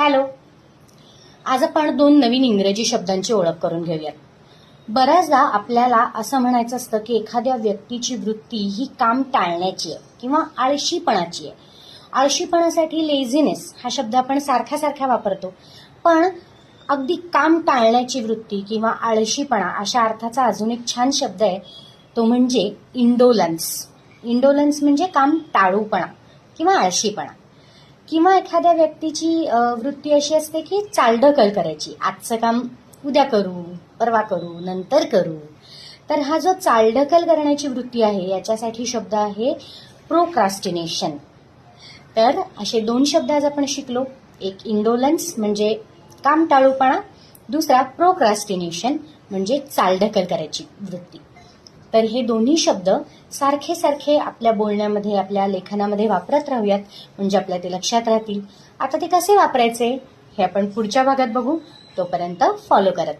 Hello. आज आपण दोन नवीन इंग्रजी शब्दांची ओळख करून घेऊयात. बऱ्याचदा आपल्याला असं म्हणायचं असतं की एखाद्या व्यक्तीची वृत्ती ही काम टाळण्याची आहे किंवा आळशीपणाची आहे. आळशीपणासाठी लेझीनेस हा शब्द आपण सारख्या सारख्या वापरतो. पण अगदी काम टाळण्याची वृत्ती किंवा आळशीपणा अशा अर्थाचा अजून एक छान शब्द आहे. तो म्हणजे इंडोलन्स इंडोलन्स म्हणजे काम टाळूपणा किंवा आळशीपणा. किंवा एखाद्या व्यक्तीची वृत्ती अशी असते की चालढकल करायची. आजचं काम उद्या करू परवा करू नंतर करू. तर हा जो चालढकल करण्याची वृत्ती आहे याच्यासाठी शब्द आहे प्रोक्रास्टिनेशन तर असे दोन शब्द आज आपण शिकलो. एक इंडोलन्स म्हणजे काम टाळूपणा दुसरा प्रोक्रास्टिनेशन म्हणजे चालढकल करायची वृत्ती. तर हे दोन्ही शब्द सारखे सारखे आपल्या बोलण्यामध्ये आपल्या लेखनामध्ये वापरत राहूयात. म्हणजे आपल्या ते लक्षात राहतील. आता ते कसे वापरायचे हे आपण पुढच्या भागात बघू. तोपर्यंत फॉलो करत